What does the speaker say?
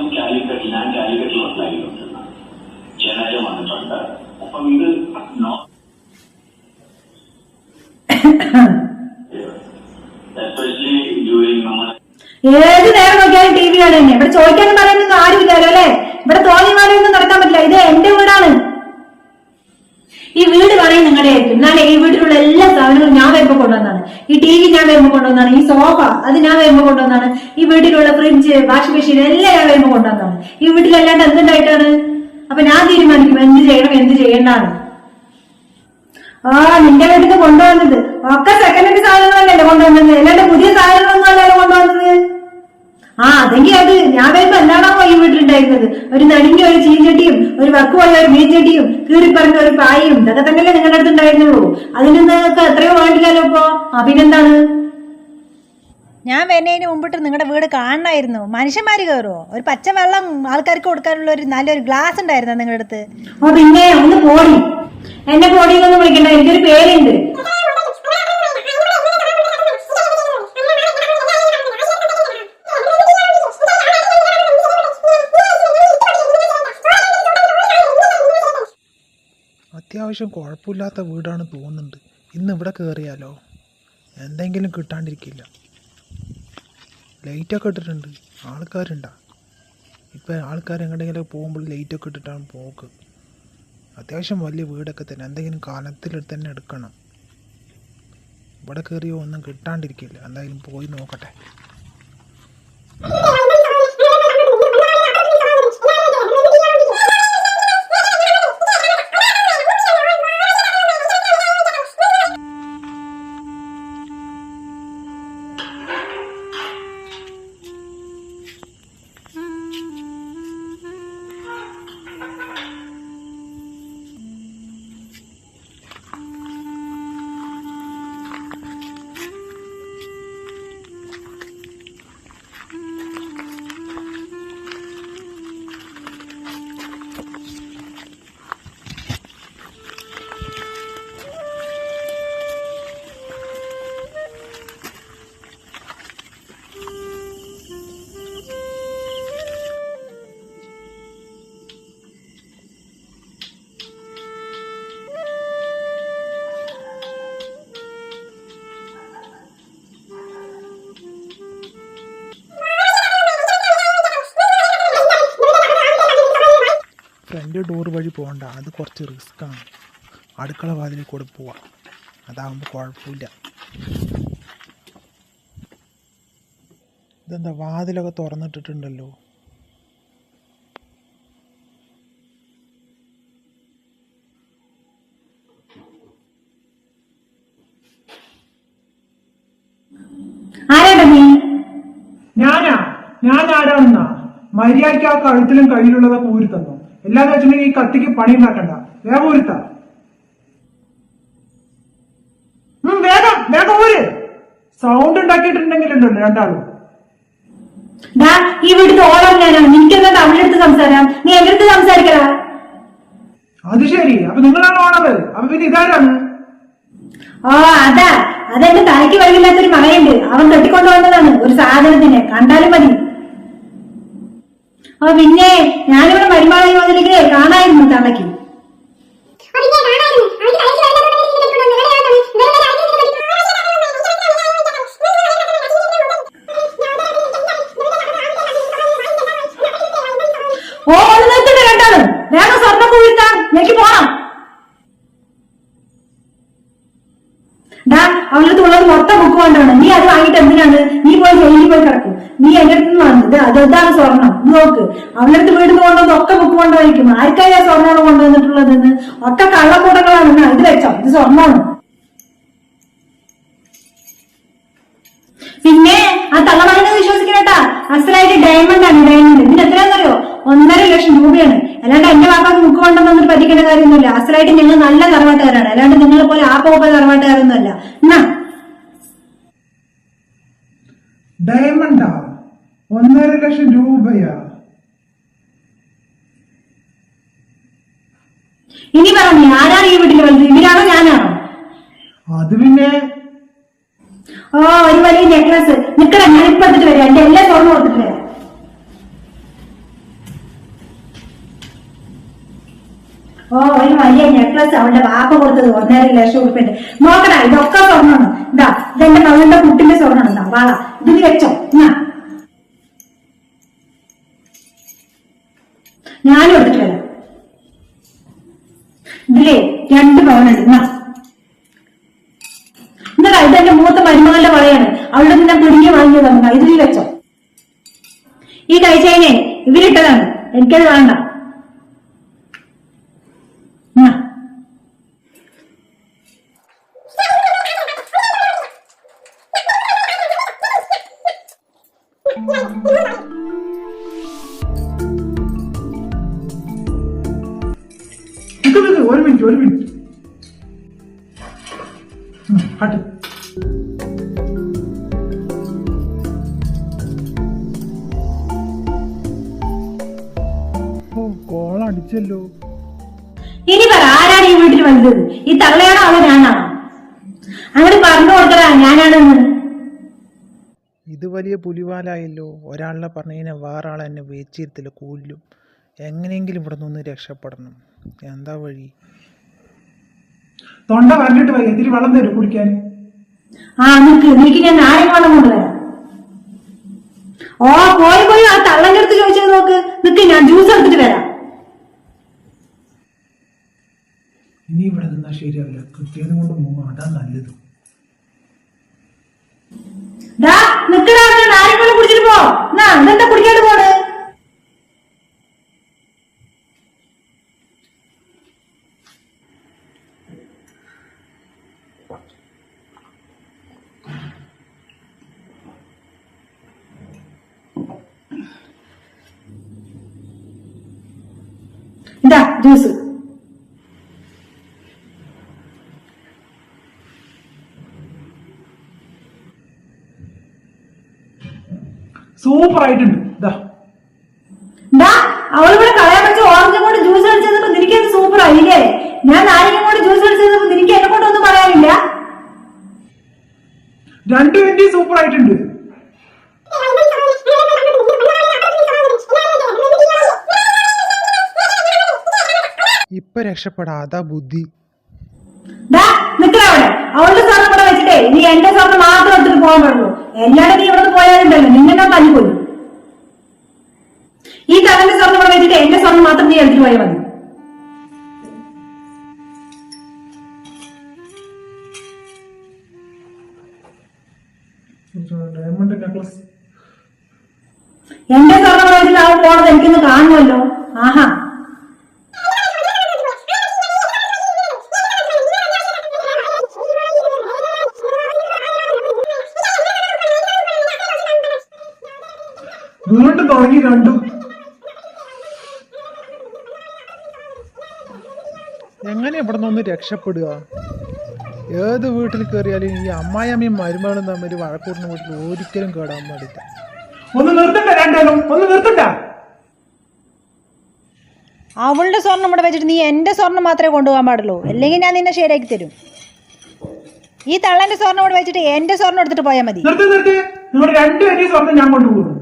ഇദ്ദേഹം കാലിക്കറ്റ് ഞാൻ കാലിക്കറ്റിൽ ഉണ്ടായിരുന്നത് ചെന്നൈയിൽ വന്നിട്ടുണ്ട് അപ്പം ഇത് എസ്പെഷ്യലി ഡ്യൂറിങ് നമ്മൾ ഏത് നേരം നോക്കിയാലും ടി വി കാണുന്നെ ഇവിടെ ചോദിക്കാനും പറയാനൊന്നും ആരുമില്ലല്ലോ അല്ലെ? ഇവിടെ തോന്നി മാറിയൊന്നും നടക്കാൻ പറ്റില്ല ഇത് എന്റെ വീടാണ് ഈ വീട് പറയും നിങ്ങളുടെ ആയിരിക്കും എന്നാലേ ഈ വീട്ടിലുള്ള എല്ലാ സാധനങ്ങളും ഞാൻ വരുമ്പോ കൊണ്ടുവന്നാണ്. ഈ ടി വി ഞാൻ വരുമ്പോ കൊണ്ടുവന്നാണ്. ഈ സോഫ അത് ഞാൻ വരുമ്പോ കൊണ്ടുവന്നാണ്. ഈ വീട്ടിലുള്ള ഫ്രിഡ്ജ് വാഷിംഗ് മെഷീൻ എല്ലാം ഞാൻ വരുമ്പോ കൊണ്ടുവന്നാണ്. ഈ വീട്ടിലല്ലാണ്ട് എന്തുണ്ടായിട്ടാണ്? അപ്പൊ ഞാൻ തീരുമാനിക്കും എന്ത് ചെയ്യണം എന്ത് ചെയ്യണ്ടാണ് ആ നിന്റെ വീട്ടിൽ കൊണ്ടുവന്നത്. ഒക്കെ സെക്കൻഡ് ഹാൻഡ് സാധനങ്ങളല്ലേ കൊണ്ടുവന്നത്. അല്ലാണ്ട് പുതിയ സാധനങ്ങളൊന്നും അല്ലല്ലോ കൊണ്ടുവന്നത്. ആ അതെങ്കിൽ അത്. ഞാൻ വരുമ്പോ എന്താണോ ഈ വീട്ടിലുണ്ടായിരുന്നത് ഒരു നടുങ്ങിയ ഒരു ചീഞ്ചട്ടിയും ഒരു വക്കുപോയ ഒരു മീൻചട്ടിയും കീറിപ്പറഞ്ഞ ഒരു പായും ഇതൊക്കെ തന്നെയല്ലേ നിങ്ങളുടെ അടുത്ത് ഉണ്ടായിരുന്നുള്ളൂ. അതിന് നിങ്ങൾക്ക് എത്രയോ വേണ്ടില്ലല്ലോ ഇപ്പോ. ആ പിന്നെന്താണ്? ഞാൻ വരുന്നതിന് മുമ്പിട്ട് നിങ്ങളുടെ വീട് കാണണായിരുന്നു മനുഷ്യന്മാർ കയറുമോ ഒരു പച്ച വെള്ളം ആൾക്കാർക്ക് കൊടുക്കാനുള്ള ഒരു നല്ലൊരു ഗ്ലാസ് ഉണ്ടായിരുന്നു നിങ്ങളുടെ അടുത്ത്? ഓ പിന്നെ ഒന്ന് പോടി. എന്നെ ഒന്ന് വിളിക്കണ്ട. എനിക്കൊരു പേരുണ്ട്. അത്യാവശ്യം കുഴപ്പമില്ലാത്ത വീടാണ് തോന്നുന്നുണ്ട്. ഇന്ന് ഇവിടെ കയറിയാലോ എന്തെങ്കിലും കിട്ടാണ്ടിരിക്കില്ല. ലൈറ്റൊക്കെ ഇട്ടിട്ടുണ്ട്. ആൾക്കാരുണ്ടാ. ഇപ്പം ആൾക്കാർ എങ്ങോട്ടെങ്കിലും പോകുമ്പോൾ ലൈറ്റൊക്കെ ഇട്ടിട്ടാണ് പോക്ക്. അത്യാവശ്യം വലിയ വീടൊക്കെ തന്നെ. എന്തെങ്കിലും കാലത്തിൽ തന്നെ എടുക്കണം. ഇവിടെ കയറിയോ ഒന്നും കിട്ടാണ്ടിരിക്കില്ല. എന്തായാലും പോയി നോക്കട്ടെ. ഫ്രണ്ട് ഡോർ വഴി പോകണ്ട. അത് കുറച്ച് റിസ്ക്കാണ് അടുക്കള വാതിലിൽ കൂടെ പോവാം. അതാകുമ്പോൾ കുഴപ്പമില്ല. ഇതെന്താ വാതിലൊക്കെ തുറന്നിട്ടിട്ടുണ്ടല്ലോ? ഞാനാ. ഞാൻ ആരാണെന്നാ മര്യാദയ്ക്ക് ആ കഴുത്തിലും കയ്യിലുള്ളതൊക്കെ ഊരി തന്നു? എല്ലാന്ന് വെച്ചിട്ടുണ്ടെങ്കിൽ ഈ കത്തിക്ക് പണി ഉണ്ടാക്കണ്ട. വേഗം ഊരിത്ത. ഉം, വേഗം വേഗം ഊര്. സൗണ്ട് ഉണ്ടാക്കിയിട്ടുണ്ടെങ്കിലുണ്ടല്ലോ രണ്ടാളും. ഈ വീട്ടിൽ ഓളം ഞാനാണ് തമിഴെടുത്ത് സംസാരം? നീ എന്റെ സംസാരിക്കടാ. അത് ശരി. അപ്പൊ നിങ്ങളാണ് ഓണത് അപ്പൊ പിന്നെ ഇതാരാണ്? ഓ അതാ. അതെന്റെ തലയ്ക്ക് വഴിയില്ലാത്തൊരു മകനുണ്ട്. അവൻ തട്ടിക്കൊണ്ടുവന്നതാണ്. ഒരു സാധനത്തിന്. കണ്ടാലും മതി. ഓ പിന്നെ ഞാനിവിടെ മരുമാള യോജനയ്ക്ക് കാണായിരുന്നു തള്ളക്ക് ഓ അവളുടെ ഉള്ളത് മൊത്തം ബുക്ക് കൊണ്ടാണ്. നീ അത് വാങ്ങിയിട്ട് എന്തിനാണ്? നീ പോയി കിടക്കും. നീ എന്റെ അടുത്ത് വാങ്ങുന്നത് അത് അതാണ് സ്വർണം. നോക്ക്. അവളുടെ അടുത്ത് നിന്ന് കൊണ്ടുവന്ന് ഒക്കെ ബുക്ക് കൊണ്ടുപോയിരിക്കും ആർക്കായി ആ സ്വർണമാണ് കൊണ്ടുവന്നിട്ടുള്ളതെന്ന് ഒക്കെ കള്ളക്കൂടങ്ങളാണ് ഇത് വെച്ചോ. ഇത് സ്വർണമാണ്. പിന്നെ ആ തള്ളമകനെ വിശ്വസിക്കണേട്ടാ? അസലായിട്ട് ഡയമണ്ട് ആണ് ഡയമണ്ട് ഇതിന് എത്രയാണെന്നറിയോ? ഒന്നര ലക്ഷം രൂപയാണ്. അല്ലാണ്ട് എന്റെ വാപ്പാക്ക് മുക്ക് കൊണ്ടുവന്നിട്ട് പറ്റിക്കേണ്ട കാര്യമൊന്നുമില്ല. അസലായിട്ട് ഞങ്ങൾ നല്ല തറവാട്ടുകാരാണ്. അല്ലാണ്ട് നിങ്ങളെ പോലെ ആ പോപ്പ തറവാട്ടുകാരൊന്നുമല്ല. എന്നാ ഡയമണ്ടാ ഒന്നര ലക്ഷം രൂപയാ. ഇനി പറഞ്ഞു ആരാണ് ഈ വീട്ടിൽ വന്നത് ഇവരാണോ ഞാനാണോ? അത് പിന്നെ ഓ ഒരു വലിയ നെക്ലസ്. നിക്കട ഞാൻ ഇപ്പൊ എടുത്തിട്ട് വരാം. എന്റെ എല്ലാം തുറന്നു കൊടുത്തിട്ട് വരാം. ഓ ഒരു വലിയ നെക്ലസ് അവളുടെ വാപ്പ കൊടുത്തത് ഒന്നര ലക്ഷം ഉറുപ്പിന്റെ നോക്കണ ഇതൊക്കെ തുറന്നു ഇതാ ഇതെന്റെ മകളുടെ കുട്ടിന്റെ സ്വർണമാണ് ഇതാ വാള ഇത് നീ വെച്ചോ ഞാൻ ഞാനും എടുത്തിട്ട് വരാം. ഇതിലേ രണ്ട് പവനുണ്ട്. എന്നാ എന്നതാ ഇതെന്റെ മൂത്ത മരുമകളുടെ വളയാണ്. അവിടെ നിന്ന് പിടിഞ്ഞു വാങ്ങിയതാണ് ഇതിൽ വെച്ചോ. ഈ കഴിച്ചതിനെ ഇവരിട്ടതാണ് എനിക്കത് വേണ്ട. ഒരു മിനിറ്റ്. ഓ കോൾ അടിച്ചല്ലോ. ഇനി പറ ആരാണ് ഈ വീട്ടിൽ വലുത് ഈ തള്ളയാണോ അവളോ ഞാനാണോ? അങ്ങനെ പറഞ്ഞു കൊടുക്കടാ ഞാനാണെന്ന്. ഇത് വലിയ പുലിവാലായല്ലോ. ഒരാളെ പറഞ്ഞതിനെ വേറാളെ വേറെ ആളെ എന്നെ വേച്ചിരുത്തില്ല കൊല്ലും. എങ്ങനെയെങ്കിലും ഇവിടെ നിന്ന് രക്ഷപ്പെടണം. എന്താ വഴി? തൊണ്ട കണ്ടിട്ട് വയ്യ. ഇത്തിരി വെള്ളം തരും കുടിക്കാൻ. ആ നിക്ക് നിക്ക് ഞാൻ നാരങ്ങ വെള്ളം കൊണ്ടുവരാം ഓ പോയി പോയി ആ തള്ളന്റെ അടുത്ത് ചോദിച്ചത് നോക്ക്. നിക്ക് ഞാൻ ജ്യൂസ് എടുത്തിട്ട് വരാം. ഇനി ഇവിടെ നിന്നാ ശരിയാവില്ല കൃത്യം കൊണ്ട് പോകും അതാ നല്ലത്. നിക്കടാ ഞാൻ നാരങ്ങ വെള്ളം കുടിച്ചിട്ട് പോ എന്നാ ഇതെന്താ കുടിക്കാണ്ട് പോണ് ഇതാ ജ്യൂസ് സൂപ്പർ ആയിട്ടുണ്ട് ഇതാ അവളിവിടെ കളയാൻ വെച്ച ഓറഞ്ചും കൊണ്ട് ജ്യൂസ് അടിച്ചപ്പോ അത് സൂപ്പർ ആയില്ലേ ഞാൻ നാരങ്ങ കൊണ്ട് ജ്യൂസ് അടിച്ചപ്പോ നിനക്ക് എന്നെ കൊണ്ടൊന്നും പറയാനില്ല. രണ്ടു മിനിറ്റ് സൂപ്പർ ആയിട്ടുണ്ട് ഇപ്പം രക്ഷപ്പെടാതെ ബുദ്ധി. അവളുടെ സ്വർണം ഇവിടെ വെച്ചിട്ടേ നീ എന്റെ സ്വർണം മാത്രം എടുത്തിട്ട് പോകാൻ പാടുള്ളൂ. എല്ലാവരും നീ ഇവിടെ പോയാലുണ്ടല്ലോ നിന്നെ ഞാൻ പോയി ഈ തലന്റെ സ്വർണം ഇവിടെ വെച്ചിട്ട് എന്റെ സ്വർണം മാത്രം നീ എടുത്തിട്ട് പോയാൽ മതി. എന്റെ സ്വർണം വെച്ചിട്ട് അവൾ പോണത് എനിക്കൊന്ന് കാണുമല്ലോ. ആഹാ. വീണ്ടും തുടങ്ങി രണ്ടും എങ്ങനെ ഇവിടെ നിന്ന് രക്ഷപ്പെടുക? ഏത് വീട്ടിൽ കയറിയാലും ഈ അമ്മായിയമ്മയും മരുമകളും തമ്മിൽ വഴക്കൂടുന്ന വീട്ടിൽ ഒരിക്കലും കേടാൻ പാടില്ല. ഒന്ന് നിർത്തണ്ട രണ്ടേലും ഒന്ന് നിർത്തണ്ട അവളുടെ സ്വർണം ഇവിടെ വെച്ചിട്ട് നീ എന്റെ സ്വർണം മാത്രമേ കൊണ്ടുപോകാൻ പാടുള്ളൂ. അല്ലെങ്കിൽ ഞാൻ നിന്നെ ശരിയാക്കി തരും. ഈ തള്ളന്റെ സ്വർണം ഇവിടെ വെച്ചിട്ട് എന്റെ സ്വർണം എടുത്തിട്ട് പോയാൽ മതി. നിർത്തി നിർത്തി. നിങ്ങൾ രണ്ടുപേരെയും സ്വർണം ഞാൻ കൊണ്ടുപോകുന്നു